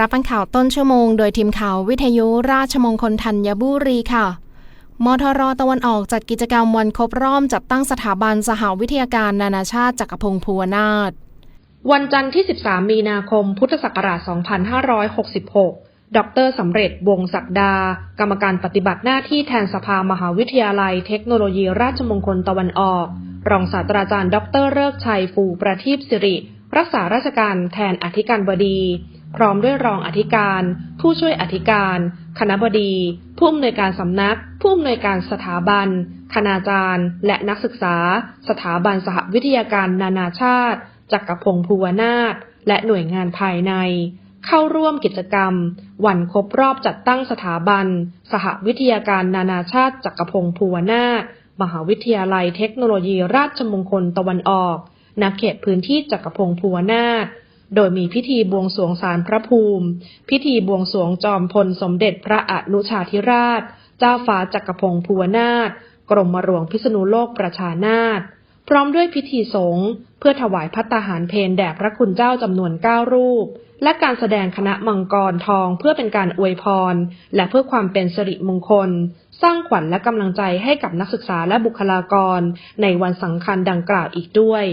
รับฟังข่าวต้นชั่วโมง โดยทีมข่าววิทยุราชมงคลธัญบุรีค่ะ มทรตะวันออกจัดกิจกรรมวันครบรอบจัดตั้งสถาบันสหวิทยาการนานาชาติจักรพงศ์ภูวนาถวันจันทร์ที่ 13 มีนาคม พุทธศักราช 2566 ดรสำเร็จวงศักดา กรรมการปฏิบัติหน้าที่แทนสภามหาวิทยาลัยเทคโนโลยีราชมงคลตะวันออก รองศาสตราจารย์ ดรเลิกชัยฟูประทีปสิริ รักษาราชการแทนอธิการบดี พร้อมด้วยรองอธิการ ผู้ช่วยอธิการ คณบดี ผู้อำนวยการสำนัก ผู้อำนวยการสถาบัน คณาจารย์ และนักศึกษา สถาบันสหวิทยาการนานาชาติ จักรพงศ์ภูวนาถและหน่วยงานภายใน เข้าร่วมกิจกรรม วันครบรอบจัดตั้งสถาบัน สหวิทยาการนานาชาติ จักรพงศ์ภูวนาถมหาวิทยาลัยเทคโนโลยีราชมงคลตะวันออกณเขตพื้นที่จักรพงศ์ภูวนาถ โดยมีพิธีบวงสวงศาลพระภูมิ พิธีบวงสวงจอมพลสมเด็จพระอนุชาธิราช เจ้าฟ้าจักรพงศ์ภูวนาถกรมหลวงพิษณุโลกประชานาถพร้อมด้วยพิธีสงฆ์เพื่อถวายพัตาหารเพนแด่พระคุณเจ้าจำนวน9รูป และการแสดงคณะมังกรทองเพื่อเป็นการอวยพร และเพื่อความเป็นสิริมงคล สร้างขวัญและกำลังใจให้กับนักศึกษาและบุคลากร ในวันสำคัญดังกล่าวอีกด้วย